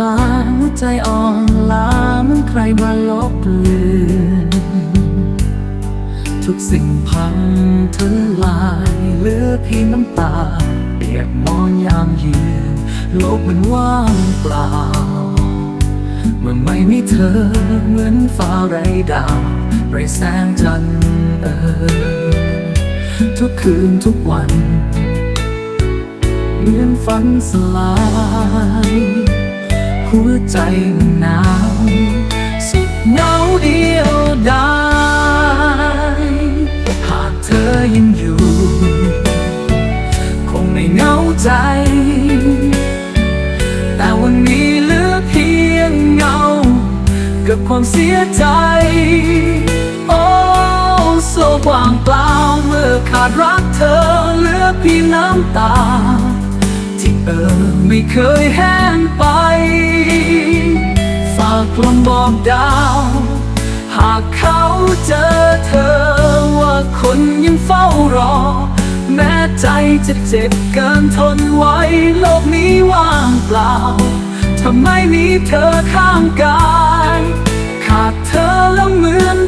ล้าหัวใจอ่อนล้าเหมันใครมาลบเลือนทุกสิ่งพังทลายเหลือเพียงน้ำตา เปียกมอนยามเยืนโลกมันว่างเปล่า เมื่อไม่มีเธอเหมือนฟ้าไร้ดาวไร้แสงจันทร์เออทุกคืนทุกวันเหมือนฝันสลาย ใจหนาวสุดเหงาเดียวดายหากเธอยังอยู่ คงไม่เหงาใจ แต่วันนี้เหลือเพียงเงา กับความเสียใจ โอ้โซว่างเปล่าเมื่อขาดรักเธอเหลือเพียงน้ำตา ที่เออไม่เคยแห้งไป ฝากลมบอกดาว หากเขาเจอเธอว่าคนยังเฝ้ารอ แม้ใจจะเจ็บเกินทนไว้ โลกนี้ว่างเปล่าถ้าไมมีเธอข้างกาย ขาดเธอแล้วเหมือน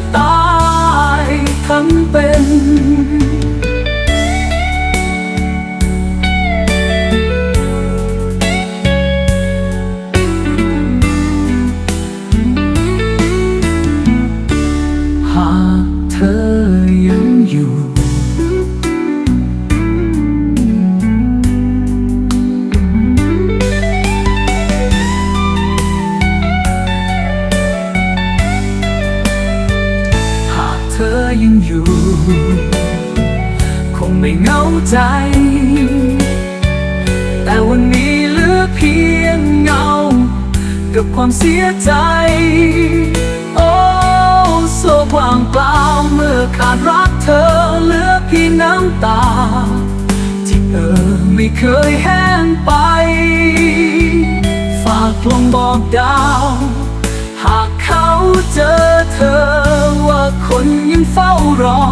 ยังอยู่ คงไม่เหงาใจ แต่วันนี้เหลือเพียงเงา กับความเสียใจ โอ้โซว่างเปล่าเมื่อขาดรักเธอเหลือเพียงน้ำตา ที่เออไม่เคยแห้งไป ฝากลมบอกดาว หากเขาเจอเธอ รอ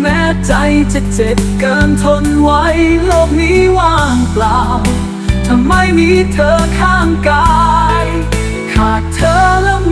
แม้ใจจะเจ็บเกินทนไว้ โลกนี้ว่างเปล่าทำไมมีเธอข้างกาย ขาดเธอแล้ว